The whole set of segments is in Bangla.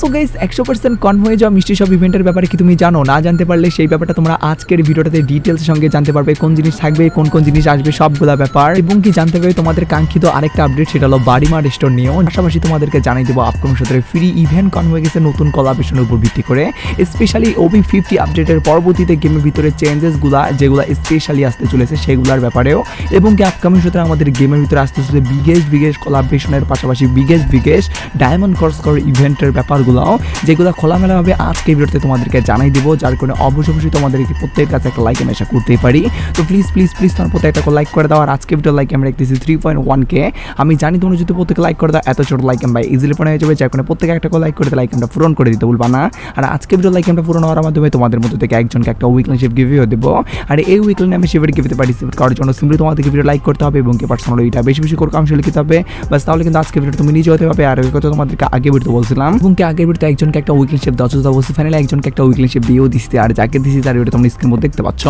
সো গাইস একশো পার্সেন্ট কনফার্ম হয়ে যাওয়া মিষ্টি সব ইভেন্টের ব্যাপারে কি তুমি জানো? না জানতে পারলে সেই ব্যাপারটা তোমরা আজকের ভিডিওটাতে ডিটেলস সঙ্গে জানতে পারবে, কোন জিনিস থাকবে, কোন কোন জিনিস আসবে, সবগুলা ব্যাপার। এবং কি জানতে পারবে তোমাদের কাঙ্ক্ষিত আরেকটা আপডেট সেটা হলো বাড়িমার স্টোর নিয়েও। পাশাপাশি তোমাদেরকে জানিয়ে দেবো আপকামিং সতেরো ফ্রি ইভেন্ট কনফার্ম হয়ে গেছে নতুন কলাবেশনের উপর ভিত্তি করে। স্পেশালি ওবি ফিফটি আপডেটের পরবর্তীতে গেমের ভিতরে চেঞ্জেসগুলা যেগুলো স্পেশালি আসতে চলেছে সেগুলোর ব্যাপারেও। এবং কি আপকামিং সতেরো আমাদের গেমের ভিতরে আসতে চলেছে বিগেস্ট বিগেস্ট কলাবেশনের পাশাপাশি বিগেস্ট বিগেস্ট ডায়মন্ড কর্স কর ইভেন্টের ব্যাপারগুলোও যেগুলো খোলামেলাভাবে আজকে ভিডিওতে তোমাদেরকে জানাই দিব, যার কারণে অবশ্যই অবশ্যই তোমাদেরকে প্রত্যেকের কাছে একটা লাইক আমি আশা করতেই পারি। তো প্লিজ প্লিজ প্লিজ তোমার প্রত্যেক একটা লাইক করে দাও, আর আজকে ভিডিও লাইক আমরা দেখতেছি থ্রি পয়েন্ট ওয়ান কে আমি জানি তোমরা যদি প্রত্যেকে লাইক করে দাও, এত ছোট লাইক আমরা ইজিলি পড়ে হয়ে যাবে, যার কারণে প্রত্যেকে একটা লাইক করে লাইক আমরা পূরণ করে দিতে বলবা না। আর আজকে ভিডিও লাইক আমরা পূরণ হওয়ার মাধ্যমে তোমাদের মধ্যে থেকে একজনকে একটা উইকলি শিপ গিভিও দেবো। আর এই উইকলি আমি শিপের গিভিতে পার্টিসিপেট করার জন্য সিম্পলি তোমাদেরকে ভিডিও লাইক করতে হবে এবং কি পার্সোনাল এটা বেশি বেশি করে কাউন্সিল লিখতে হবে। বাস তাহলে কিন্তু আজকে ভিডিও তুমি নিজে হতে পারবে, আর ওই কথা তোমাদেরকে আগে ভিডিও বলছিলাম। এবং কি আগের ভিডিওতে একজনকে একটা উইকলি শিপ দেওয়া হচ্ছে অবশ্যই ফাইনালি একজনকে একটা উইকলি শিপ দিয়েও দিচ্ছি আর যাকে দিচ্ছি তার ভিডিও তোমরা স্ক্রিন মধ্যে দেখতে পাচ্ছ।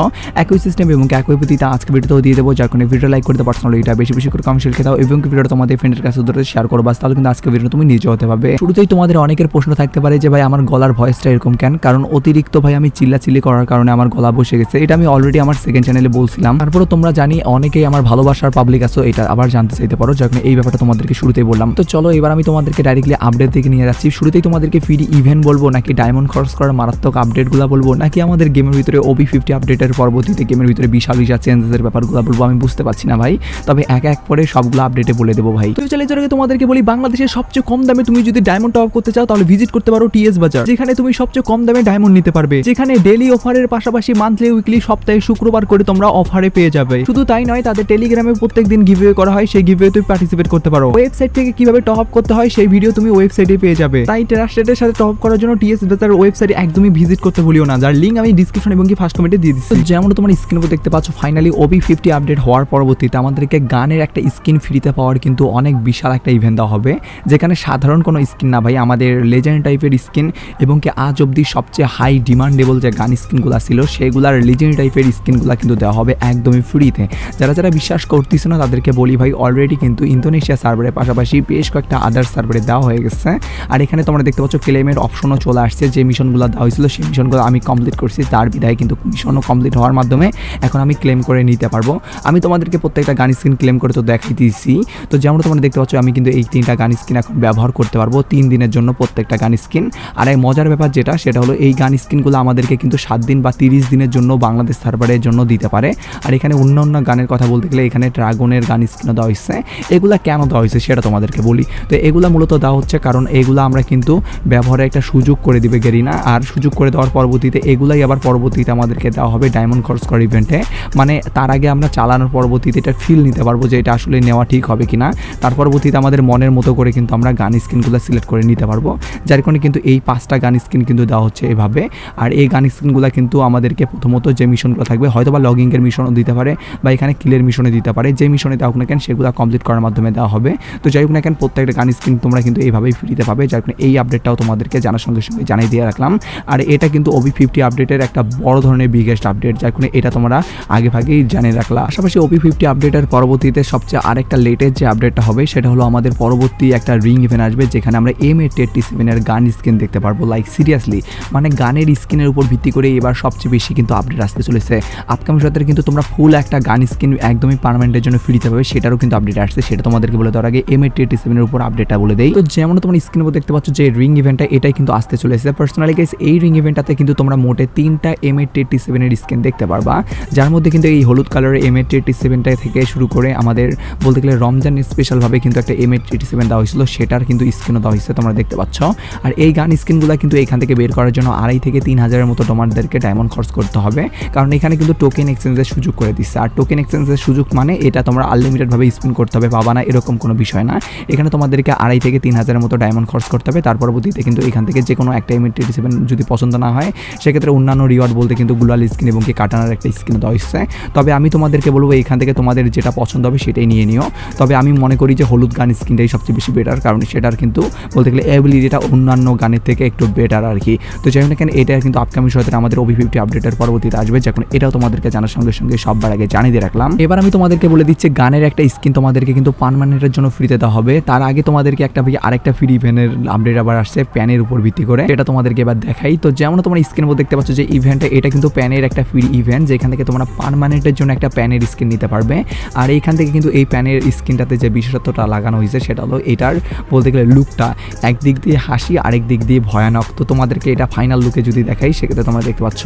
একই সিস্টেম এবং একই প্রতিটা আজকে ভিডিওতেও দিয়ে দেবো। যার কারণে ভিডিও লাইক করতে পার্সোনাল এটা বেশি বেশি করে কাউন্সিল খেতে দাও। এবং ভিডিওটা তোমাদের ফ্রেন্ডের কাছে ধরে শেয়ার করো বাস তাহলে কিন্তু আজকে ভিডিও তুমি নিজে হতে পারবে। শুরুতেই তোমাদের অনেকের প্রশ্ন থাকতে পারে যে, ভাই, আমার গলার ভয়েসটা এরকম কেন? কারণ অতিরিক্ত, ভাই, আমি চিল্লা চিল্লি করার কারণে আমার গলা বসে গেছে। এটা আমি অলরেডি আমার সেকেন্ড চ্যানেলে বলছিলাম। তারপরে তোমরা জানি অনেকেই আমার ভালোবাসার পাবলিক আছো, এটা আবার জানতে চাইতে পারো। কারণে এই ব্যাপারটা তোমাদেরকে শুরুতেই বললাম। তো চলো, এবার আমি তোমাদেরকে ডাইরেক্টলি আপডেট থেকে নিয়ে যাচ্ছি। শুরুতেই তোমাদেরকে ফ্রি ইভেন্ট বলব, নাকি ডায়মন্ড খরচ করার মারাত্মক আপডেটগুলো বলব, নাকি আমাদের গেমের ভিতরে ওবি ফিফটি আপডেটের পরবর্তীতে গেমের ভিতরে বিশাল বিশাল চেঞ্জেসের ব্যাপারগুলো বলব, আমি বুঝতে পারছি না ভাই। তবে এক এক করে সবগুলো আপডেটে বলে দেবো ভাই। তো চলে যাওয়ার তোমাদেরকে বলি, বাংলাদেশের সবচেয়ে কম দামে তুমি যদি ডায়মন্ড টপ করতে চাও, তাহলে ভিজিট করতে পারো টিএস বাজার যেখানে তুমি সবচেয়ে কম দামে ডায়মন্ড নিতে পারবে। যেখানে ডেলি অফারের পাশাপাশি মান্থলি উইকলি সপ্তাহে শুক্রবার করে তোমরা অফারে পেয়ে যাবে। শুধু তাই নয়, তাদের টেলিগ্রামে প্রত্যেক দিন গিভওয়ে করা হয়, সেই গিভওয়ে তুমি পার্টিসিপেট করতে পারো। ওয়েবসাইট থেকে কীভাবে টপ আপ করতে হয়, সেই ভিডিও তুমি ওয়েবসাইটে পেয়ে যাবে। তাই ট্রাস্টেডের সাথে টপ করার জন্য টিএস বাজার ওয়েবসাইটে একদমই ভিজিট করতে ভুলিও না। যার লিঙ্ক আমি ডিসক্রিপশন এবং কি ফার্স্ট কমেন্টে দিয়ে দিচ্ছি। যেমন তোমার স্ক্রিন উপর দেখতে পাচ্ছ ফাইনালি ওবি ফিফটি আপডেট হওয়ার পরবর্তীতে আমাদেরকে গানের একটা স্কিন ফ্রিতে পাওয়ার কিন্তু অনেক বিশাল একটা ইভেন্ট দেওয়া হবে। যেখানে সাধারণ কোনো স্কিন না ভাই, আমাদের লেজেন্ড টাইপের স্কিন এবং কি আজ অবধি সবচেয়ে হাই ডিমান্ডেবল যে গান স্কিনগুলো ছিল, সেগুলার লেজেন্ড টাইপের স্কিনগুলো কিন্তু দেওয়া হবে একদমই ফ্রিতে যারা যারা বিশ্বাস করতেছে না, তাদেরকে বলি ভাই অলরেডি কিন্তু ইন্দোনেশিয়া সার্ভারের পাশাপাশি বেশ কয়েকটা আদার সার্ভারে দেওয়া হয়ে গেছে। আর এখানে তোমরা দেখতে পাচ্ছ ক্লেমের অপশনও চলে আসছে। যে মিশনগুলো দেওয়া হয়েছিল, সেই মিশনগুলো আমি কমপ্লিট করছি। তার বিদায় কিন্তু মিশনও কমপ্লিট হওয়ার মাধ্যমে এখন আমি ক্লেম করে নিতে পারব। আমি তোমাদেরকে প্রত্যেকটা গান স্ক্রিন ক্লেম করে তো দেখাই দিয়েছি। তো যেমন তোমরা দেখতে পাচ্ছ, আমি কিন্তু এই তিনটা গান স্ক্রিন এখন ব্যবহার করতে পারব তিন দিনের জন্য প্রত্যেকটা গান স্ক্রিন আর এই মজার ব্যাপার যেটা, সেটা হলো এই গান স্ক্রিনগুলো আমাদেরকে কিন্তু সাত দিন বা তিরিশ দিনের জন্য বাংলাদেশ সার্ভারের জন্য দিতে পারে। আর এখানে অন্য অন্য গানের কথা বলতে গেলে এখানে ড্রাগনের গান স্ক্রিনও দেওয়া হয়েছে। এগুলা কেন দেওয়া হয়েছে সেটা তোমাদেরকে বলি। তো এগুলা মূলত দেওয়া হচ্ছে কারণ এগুলো আমরা কিন্তু ব্যবহারের একটা সুযোগ করে দিবে গেরিনা। আর সুযোগ করে দেওয়ার পরবর্তীতে এগুলাই আবার পরবর্তীতে আমাদেরকে দেওয়া হবে ডায়মন্ড খরচ কর ইভেন্টে মানে তার আগে আমরা চালানোর পরবর্তীতে এটা ফিল নিতে পারব যে এটা আসলে নেওয়া ঠিক হবে কিনা। তার পরবর্তীতে আমাদের মনের মতো করে কিন্তু আমরা গান স্ক্রিনগুলো সিলেক্ট করে নিতে পারব। যার কারণে কিন্তু এই পাঁচটা গান স্ক্রিন কিন্তু দেওয়া হচ্ছে এভাবে। আর এই গান স্ক্রিনগুলো কিন্তু আমাদেরকে প্রথমত যে মিশনগুলো থাকবে হয়তো বা লগিংয়ের মিশনও দিতে পারে বা এখানে কিলের মিশনে দিতে পারে। যে মিশনে দেওয়া হোক না কেন, সেগুলো কমপ্লিট করার মাধ্যমে দেওয়া হবে। তো যাই হোক না কেন, প্রত্যেকটা গান স্ক্রিন তোমরা কিন্তু এইভাবেই ফ্রিতে পাবে। যার কারণে এই আপডেটটাও তোমাদেরকে জানার সঙ্গে সঙ্গে জানিয়ে দিয়ে রাখলাম। আর এটা কিন্তু ওবি ফিফটি আপডেটের একটা বড় ধরনের বিগেস্ট আপডেট যার কারণে এটা তোমরা আগে ভাগেই জানিয়ে রাখলা। পাশাপাশি ওপি ফিফটি আপডেটের পরবর্তীতে সবচেয়ে আরেকটা লেটেস্ট যে আপডেটটা হবে, সেটা হলো আমাদের পরবর্তী একটা রিং ইভেন্ট আসবে, যেখানে আমরা এম এ টেটটি সেভেনের গান স্ক্রিন দেখতে পারব। লাইক সিরিয়াসলি মানে গানের স্ক্রিনের উপর ভিত্তি করে এবার সবচেয়ে বেশি কিন্তু আপডেট আসতে চলেছে। আপকামিং সপ্তাহে কিন্তু তোমরা ফুল একটা গান স্ক্রিন একদমই পারমানেন্টের জন্য ফ্রিতে পাবে সেটারও কিন্তু আপডেট আসছে। সেটা তোমাদেরকে বলে দেওয়ার আগে এম এ টেটটি সেভেনের উপর আপডেটটা বলে দেই। তো যেমন তোমরা স্ক্রিনের উপর দেখতে পাচ্ছ যে রিং ইভেন্টটা এটাই কিন্তু আসতে চলেছে। পার্সোনালি গাইস এই রিং ইভেন্টটাতে কিন্তু তোমরা মোটে তিনটা এম এ টেটটি সেভেনের স্ক্রিন দেখতে পারবা। যার মধ্যে কিন্তু এই হলুদ কালারের এম এইট এইটি সেভেনটা থেকে শুরু করে আমাদের বলতে গেলে রমজান স্পেশালভাবে কিন্তু একটা এম এইট এইটি সেভেন দেওয়া হয়েছিল, সেটার কিন্তু স্ক্রিনও দেওয়া হয়েছে তোমরা দেখতে পাচ্ছ। আর এই গান স্ক্রিনগুলো কিন্তু এখান থেকে বের করার জন্য আড়াই থেকে তিন হাজারের মতো তোমাদেরকে ডায়মন্ড খরচ করতে হবে। কারণ এখানে কিন্তু টোকেন এক্সচেঞ্জের সুযোগ করে দিচ্ছে। আর টোকেন এক্সচেঞ্জের সুযোগ মানে এটা তোমরা আনলিমিটেডভাবে স্পিন করতে হবে, পাবা না, এরকম কোনো বিষয় না। এখানে তোমাদেরকে আড়াই থেকে তিন হাজারের মতো ডায়মন্ড খরচ করতে হবে। তার পরবর্তীতে কিন্তু এখান থেকে যে কোনো একটা এম এইট এইটি সেভেন যদি পছন্দ না হয়, সেক্ষেত্রে অন্যান্য রিওয়ার্ড বলতে কিন্তু গুলাল স্কিন এবং কি কাটানার একটা স্কিন দেওয়া হচ্ছে তবে আমি তোমাদেরকে বলব এখান থেকে তোমাদের যেটা পছন্দ হবে সেটাই নিয়ে নিও। তবে আমি মনে করি যে হলুদ গান স্কিনটাই সবচেয়ে বেশি বেটার কারণ সেটার কিন্তু বলতে গেলে অ্যাবিলিটিটা অন্যান্য গানের থেকে একটু বেটার আর কি। তো যাই হোক কেন, এটা কিন্তু আপকামিং সহিত আমাদের ওবি ফিফটি আপডেটের পরবর্তীতে আসবে, যখন এটাও তোমাদেরকে জানার সঙ্গে সঙ্গে সববার আগে জানিয়ে দিয়ে রাখলাম। এবার আমি তোমাদেরকে বলে দিচ্ছি, গানের একটা স্কিন তোমাদেরকে কিন্তু পারমানেন্টের জন্য ফ্রিতে দেওয়া হবে। তার আগে তোমাদেরকে একটা ভাই আরেকটা ফ্রি ইভেন্টের আপডেট আবার আসছে প্যানের উপর ভিত্তি করে। এটা তোমাদেরকে এবার দেখাই। তো যেমন তোমরা স্ক্রিন উপর দেখতে পাচ্ছ যে ইভেন্টে এটা কিন্তু প্যানের একটা ফ্রি ইভেন্ট যেখান থেকে তোমরা পারমানেন্টের জন্য একটা প্যানের স্ক্রিন নিতে পারবে। আর এইখান থেকে কিন্তু এই প্যানের স্ক্রিনটাতে যে বিশেষত্বটা লাগানো হয়েছে, সেটা হলো এটার বলতে গেলে লুকটা একদিক দিয়ে হাসি, আরেক দিক দিয়ে ভয়ানক। তো তোমাদেরকে এটা ফাইনাল লুকে যদি দেখাই, সেক্ষেত্রে তোমরা দেখতে পাচ্ছ,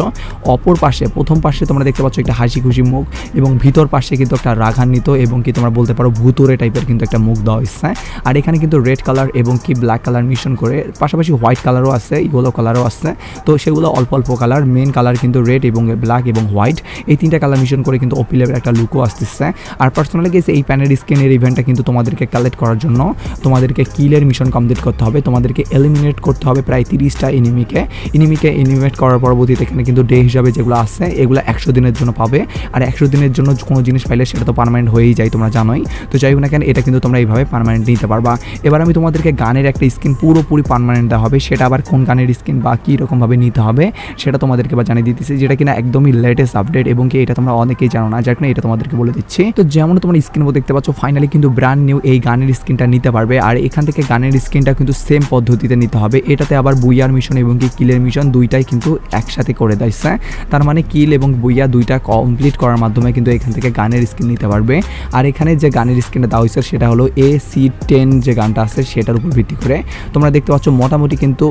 অপর পাশে, প্রথম পাশে তোমরা দেখতে পাচ্ছ একটা হাসি খুশি মুখ এবং ভিতর পাশে কিন্তু একটা রাগান্বিত এবং কি তোমরা বলতে পারো ভূতুরে টাইপের কিন্তু একটা মুখ দেওয়া হয়েছে। আর এখানে কিন্তু রেড কালার এবং কি ব্ল্যাক কালার মিশন করে পাশাপাশি হোয়াইট কালারও আছে, ইয়েলো কালারও আছে। তো সেগুলো অল্প অল্প কালার মেন কালার কিন্তু রেড এবং ব্ল্যাক এবং হোয়াইট এই তিনটা কালার মিশন করে কিন্তু লেভেল একটা লুকও আসতেছে। আর পার্সোনালি গেছে এই প্যানের স্ক্রিনের ইভেন্টটা কিন্তু তোমাদেরকে কালেক্ট করার জন্য তোমাদেরকে কিলের মিশন কমপ্লিট করতে হবে। তোমাদেরকে এলিমিনেট করতে হবে প্রায় তিরিশটা এনিমিকে এনিমিকে এলিমিনেট করার পরবর্তীতে এখানে কিন্তু ডে হিসাবে যেগুলো আছে, এগুলো একশো দিনের জন্য পাবে। আর একশো দিনের জন্য কোনো জিনিস পাইলে সেটা তো পারমানেন্ট হয়েই যায়, তোমরা জানোই। তো যাই হোক না কেন, এটা কিন্তু তোমরা এইভাবে পারমানেন্ট নিতে পারবা। এবার আমি তোমাদেরকে গানের একটা স্কিন পুরোপুরি পারমানেন্ট হবে, সেটা আবার কোন গানের স্কিন বা কী রকমভাবে নিতে হবে, সেটা তোমাদেরকে বা জানিয়ে দিতেছি, যেটা কিনা একদমই লেটেস্ট আপডেট এবং কি এটা তোমরা অনেকেই জানো না যার কারণে এটা তোমাদেরকে বলে দিচ্ছি। তো যেমন তোমরা স্ক্রিন দেখতে পাচ্ছ ফাইনালি কিন্তু ব্র্যান্ড নিউ এই গানের স্কিনটা নিতে পারবে, আর এখান থেকে গানের স্কিনটা কিন্তু সেম পদ্ধতিতে নিতে হবে, এটাতে আবার বুইয়ার মিশন এবং কি কিলের মিশন দুইটাই কিন্তু একসাথে করে দিচ্ছে তার মানে কিল এবং বুইয়া দুইটা কমপ্লিট করার মাধ্যমে কিন্তু এখান থেকে গানের স্ক্রিন নিতে পারবে, আর এখানে যে গানের স্ক্রিনটা দেওয়া হয়েছে, সেটা হলো এ সি টেন যে গানটা আছে, সেটার উপর ভিত্তি করে, তোমরা দেখতে মোটামুটি কিন্তু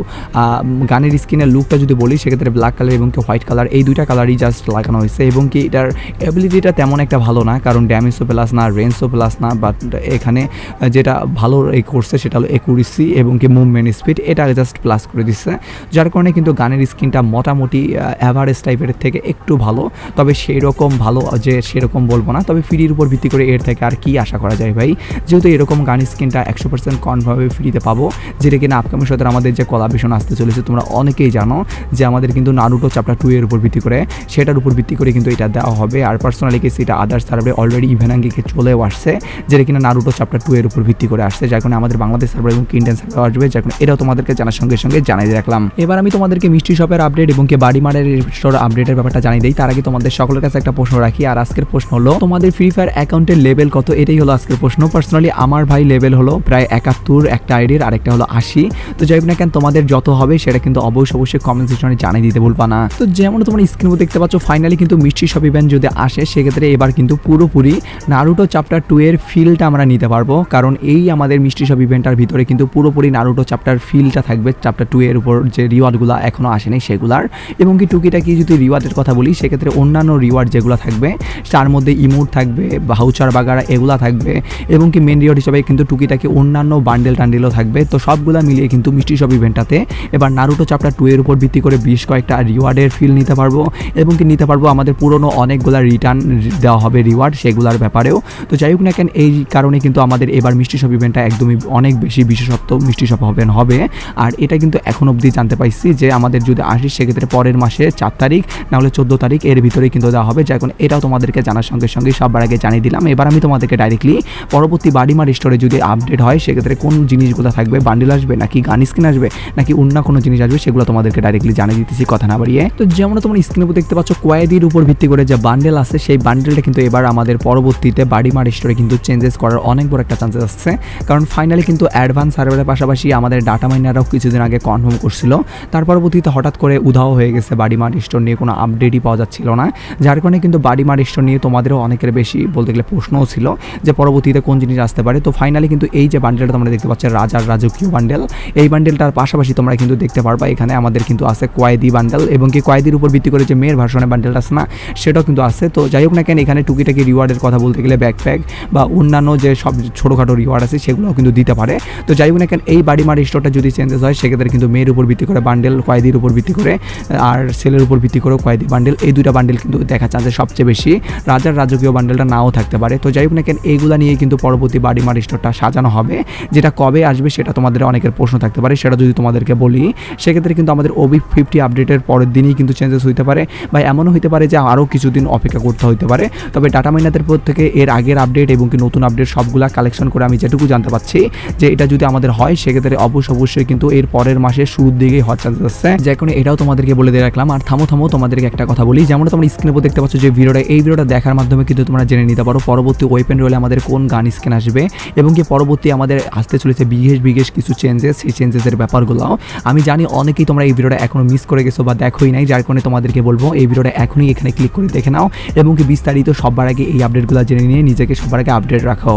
গানের স্কিনের লুকটা যদি বলি, সেক্ষেত্রে ব্ল্যাক কালার এবং কি হোয়াইট কালার এই দুইটা কালারই জাস্ট লাগানো হয়েছে এবং কি এটার অ্যাবিলিটিটা তেমন একটা ভালো না, কারণ ড্যামেজও প্লাস না রেঞ্জও প্লাস না বাট এখানে যেটা ভালো এই করছে সেটা হলো একুরেসি এবং কি মুভমেন্ট স্পিড এটা জাস্ট প্লাস করে দিচ্ছে। যার কারণে কিন্তু গানের স্কিনটা মোটামুটি অ্যাভারেজ টাইপের থেকে একটু ভালো, তবে সেই রকম ভালো যে সেরকম বলব না, তবে ফ্রির উপর ভিত্তি করে এর থেকে আর কি আশা করা যায় ভাই? যেহেতু এরকম গান স্কিনটা একশো পার্সেন্ট কনফার্মভাবে ফ্রিতে পাবো, যেটা কিনা আপকামিং সাথে আমাদের যে কলাবেশন আসতে চলেছে, তোমরা অনেকেই জানো যে আমাদের কিন্তু নারুটো চ্যাপ্টার টু এর উপর ভিত্তি করে, সেটার উপর ভিত্তি করে কিন্তু এটা দেওয়া হবে। আর পার্সোনালি কেস এটা আদার্স সার্ভারে অলরেডি ইভেনাঙ্গিকে চলেও আসছে, যেটা কিনা নারুটো চ্যাপ্টার টু এর উপর ভিত্তি করে আসছে, যার কারণে আমাদের বাংলাদেশ সার্ভার এবং ইন্ডিয়ান সার্ভার আসবে, যার কারণে এটাও তোমাদেরকে জানার সঙ্গে সঙ্গে জানিয়ে রাখলাম। এবার আমি তোমাদেরকে মিষ্টি শপের আপডেট এবং কি বাড়ি মারের স্টোর আপডেটের ব্যাপারটা জানিয়ে দিই। তার আগে তোমাদের সকলের কাছে একটা প্রশ্ন রাখি, আর আজকের প্রশ্ন হলো, তোমাদের ফ্রি ফায়ার অ্যাকাউন্টের লেভেল কত? এটাই হলো আজকের প্রশ্ন। পার্সোনালি আমার ভাই লেভেল হলো প্রায় একাত্তর, একটা আইডির আর একটা হলো আশি। তো যাই না কেন, তোমাদের যত হবে সেটা কিন্তু অবশ্যই অবশ্যই কমেন্ট সেকশনে জানিয়ে দিতে ভুলবা না। তো যেমন তোমরা স্ক্রিনে দেখতে পাচ্ছ ফাইনালি কিন্তু মিষ্টি শপ ইভেন্ট যদি আসে, সেক্ষেত্রে এবার কিন্তু পুরোপুরি নারুটো চ্যাপ্টার টু এর ফিলটা আমরা নিতে পারব। কারণ এই আমাদের মিষ্টি শপ ইভেন্টটার ভিতরে কিন্তু পুরোপুরি নারুটো চ্যাপ্টার ফিলটা থাকবে চ্যাপ্টার টু এর উপর যে রিওয়ার্ডগুলো এখনও আসেনি সেগুলার। এবং কি টুকিটাকি যদি রিওয়ার্ডের কথা বলি, সেক্ষেত্রে অন্যান্য রিওয়ার্ড যেগুলো থাকবে, তার মধ্যে ইমোট থাকবে ভাউচার বাগারা এগুলা থাকবে। এবং কি মেন রিওয়ার্ড হিসাবে কিন্তু টুকিটাকি অন্যান্য বান্ডেল টান্ডেলও থাকবে। তো সবগুলা মিলিয়ে কিন্তু মিষ্টি সব ইভেন্টটাতে এবার নারুটো চ্যাপ্টার টু এর উপর ভিত্তি করে বেশ কয়েকটা রিওয়ার্ডের ফিল নিতে পারব এবং কি নিতে পারব আমাদের পুরনো অনেকগুলা রিটার্ন দেওয়া হবে রিওয়ার্ড সেগুলোর ব্যাপারেও। তো যাই হোক না কেন, এই কারণে কিন্তু আমাদের এবার মিষ্টি সব ইভেন্টটা একদমই অনেক বেশি বিশেষত্ব মিষ্টি শপ হবে হবে। আর এটা কিন্তু এখন অবধি জানতে পাইছি যে আমাদের যদি আসি সেক্ষেত্রে পরের মাসে চার তারিখ, নাহলে চোদ্দ তারিখ এর ভিতরে কিন্তু দেওয়া হবে। যা এখন এটাও তোমাদেরকে জানার সঙ্গে সঙ্গে সবার আগে জানিয়ে দিলাম। এবার আমি তোমাদেরকে ডাইরেক্টলি পরবর্তী বাড়িমার স্টোরে যদি আপডেট হয়, সেক্ষেত্রে কোন জিনিসগুলো থাকবে বান্ডিল আসবে নাকি গান স্ক্রিন আসবে নাকি অন্য কোনো জিনিস আসবে সেগুলো তোমাদেরকে ডাইরেক্টলি জানিয়ে দিতেছি, কথা না বাড়িয়ে। তো যেমন তোমরা স্ক্রিনের উপর দেখতে পাচ্ছ, কয়েদির উপর ভিত্তি করে যে বান্ডেল আছে, সেই বান্ডেলটা কিন্তু এবার আমাদের পরবর্তীতে বাড়িমার স্টোরে কিন্তু চেঞ্জেস করার অনেক বড় একটা চান্সেস আসছে। কারণ ফাইনালি কিন্তু অ্যাডভান্স সার্ভারের পাশাপাশি আমাদের ডাটা মাইনাররাও কিছুদিন আগে কনফার্ম করছিল। তার পরবর্তীতে হঠাৎ করে উধাও হয়ে গেছে বাড়িমার স্টোর নিয়ে, কোনো আপডেটই পাওয়া যাচ্ছিল না। যার কারণে কিন্তু বাড়িমার স্টোর নিয়ে তোমাদেরও অনেকের বেশি বলতে গেলে প্রশ্নও ছিল যে পরবর্তীতে কোন জিনিস আসতে পারে। তো ফাইনালি কিন্তু এই যে বান্ডেলটা তোমরা দেখতে পাচ্ছ, রাজার রাজকীয় বান্ডেল এই বান্ডেলটার পাশাপাশি তোমরা কিন্তু দেখতে পারবা এখানে আমাদের কিন্তু আছে কয়েদি বান্ডেল এবং কি কয়েদির উপর ভিত্তি করে যে মেয়ের ভার্সনের বান্ডেলটা আছে না, সেটাও কিন্তু আছে। তো যাই হোক না কেন, এখানে টুকিটাকি রিওয়ার্ডের কথা বলতে গেলে ব্যাকপ্যাক বা অন্যান্য যে সব ছোটোখাটো রিওয়ার্ড আছে, সেগুলোও কিন্তু দিতে পারে। তো যাই হোক না কেন, এই বাড়ি মার স্টোরটা যদি চেঞ্জেস হয়, সেক্ষেত্রে কিন্তু মেয়ের উপর ভিত্তি করে বান্ডেল কয়েদির উপর ভিত্তি করে, আর সেলের উপর ভিত্তি করে কয়েদি বান্ডেল এই দুইটা বান্ডেল কিন্তু দেখা চান্সেস সবচেয়ে বেশি রাজার রাজকীয় বান্ডেলটা নাও থাকতে পারে। তো যাই হোক না কেন, এইগুলা নিয়ে কিন্তু পরবর্তী বাড়ি মার স্টোরটা সাজানো হবে, যেটা কবে আসবে সেটা তোমাদের অনেকের প্রশ্ন থাকতে পারে, সেটা যদি তোমাদেরকে বলি, সেক্ষেত্রে কিন্তু আমাদের ওবি ফিফটি আপডেটের পরের দিনই কিন্তু চেঞ্জেস হইতে পারে বা এমনও হইতে পারে যে আরও কিছুদিন অপেক্ষা করতে হইতে পারে। তবে ডাটা মাইনাতের পর থেকে এর আগের আপডেট এবং কি নতুন আপডেট সবগুলা কালেকশন করে আমি যেটুকু জানতে পারছি যে এটা যদি আমাদের হয়, সেক্ষেত্রে অবশ্য অবশ্যই কিন্তু এর পরের মাসের শুরুর দিকেই হওয়ার চান্সেস আছে। যে কোনো এটাও তোমাদেরকে বলে দিয়ে রাখলাম। আর থামো থামো, তোমাদেরকে একটা কথা বলি। যেমন তোমরা স্ক্রিনে উপর দেখতে পাচ্ছ যে ভিডিওটা, এই ভিডিওটা দেখার মাধ্যমে কিন্তু তোমরা জেনে নিতে পারো পরবর্তী ওয়েপেন রোলে আমাদের কোন গান স্ক্রিন আসবে এবং কি পরবর্তী আমাদের আসতে চলেছে বিঘেস বিঘেস কিছু চেঞ্জেস পলিসি চেঞ্জেসের ব্যাপারগুলো। আমি জানি অনেকেই তোমরা এই ভিডিওটা এখনও মিস করে গেছো বা দেখোই নাই, যার কারণে তোমাদেরকে বলব, এই ভিডিওটা এখনই এখানে ক্লিক করে দেখে নাও এবং কি বিস্তারিত সবার আগে এই আপডেটগুলো জেনে নিয়ে নিজেকে সবার আগে আপডেট রাখো